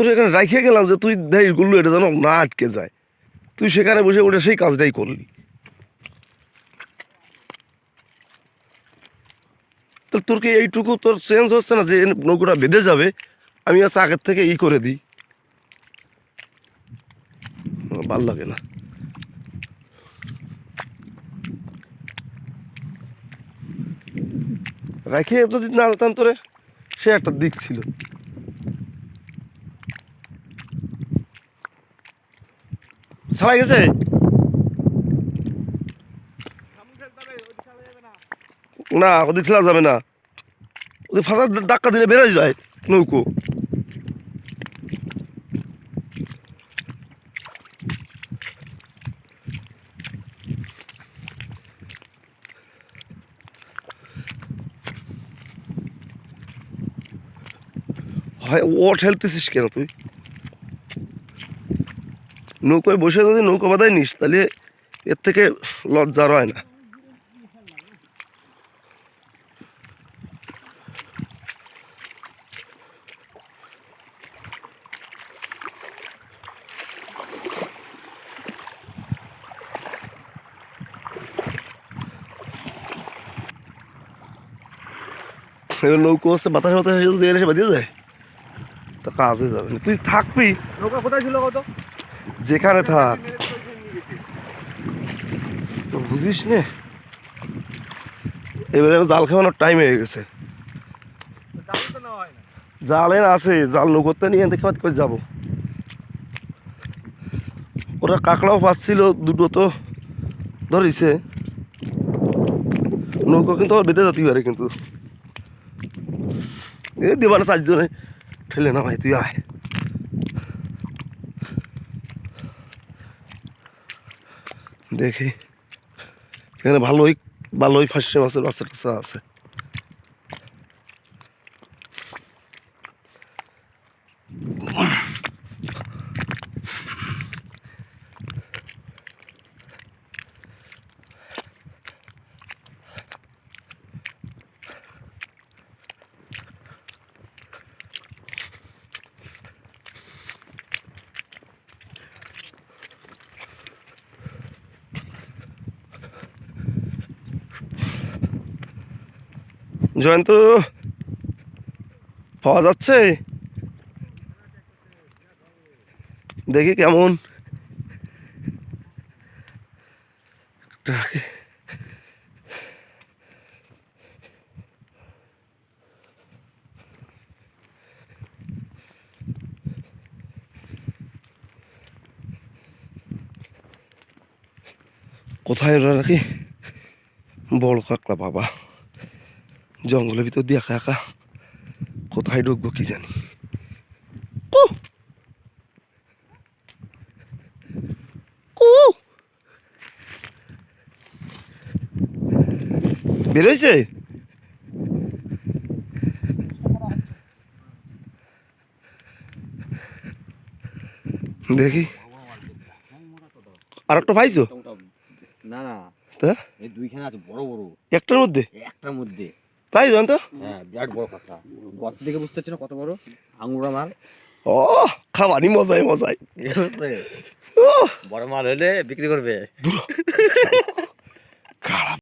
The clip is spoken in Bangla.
তোর এখানে রাখিয়ে গেলাম যে তুই দেখ গুল্লু এটা যেন না আটকে যায়। তুই সেখানে বসে ওটা সেই কাজটাই করলি। তো তোর কি এইটুকু তোর চেঞ্জ হচ্ছে না যে নৌকোটা বেঁধে যাবে? আমি আজ আগের থেকে ই করে দিই। ভালো লাগে না। রেখে যদি না আনতাম তোরে, সে একটা দিক ছিল। ছাড়া গেছে? না ওদিক খেলা যাবে না। ওদের ফাঁসার ধাক্কা দিলে বেরোয় যায় নৌকো। হয় ও ঠেলতেছিস কেন তুই? নৌকোয় বসে যদি নৌকো বাদায় নিস, তাহলে এর থেকে লজ্জার হয় না। নৌকো হচ্ছে, বাতাস বাতাস যদি এসে বাদিয়ে যায় তা কাজ হয়ে যাবে। তুই থাকবি। নৌকা কোথায় ছিল কত? যেখানে থাক। তো বুঝিস নে? এবারে জাল খাওয়ানোর টাইম হয়ে গেছে। না আছে, জাল নৌকোতে নিয়ে দেখে করে যাব। ওরা কাঁকড়াও পাচ্ছিল, দুটো তো ধরিছে। নৌকো কিন্তু আবার বেঁধে যেতে পারে কিন্তু। এ দেবা না চারজনে ঠেলে না ভাই তুই আয়। দেখি। এখানে ভালোই ভালোই ফাঁসে মাছের বাচ্চা টাচ্চা আছে। জয়ন্ত পাওয়া যাচ্ছে? দেখি কেমন। কোথায় ওরা নাকি? বড় কাকড়া বাবা। জঙ্গলের ভিতর দিয়ে একা একা কোথায় ঢুকবো কি জানি। কু! দেখি। আর একটা পাইছো? না না। তা? এই দুইখানে আছে বড় বড়। একটার মধ্যে? একটার মধ্যে। তাই জানতো হ্যাঁ বিরাট বড় কাঁকড়া গত দেখে বুঝতে পারছি না কত বড় আঙুরা মাল। ও খাবারই মজাই মজাই। বড় মাল হলে বিক্রি করবে। খারাপ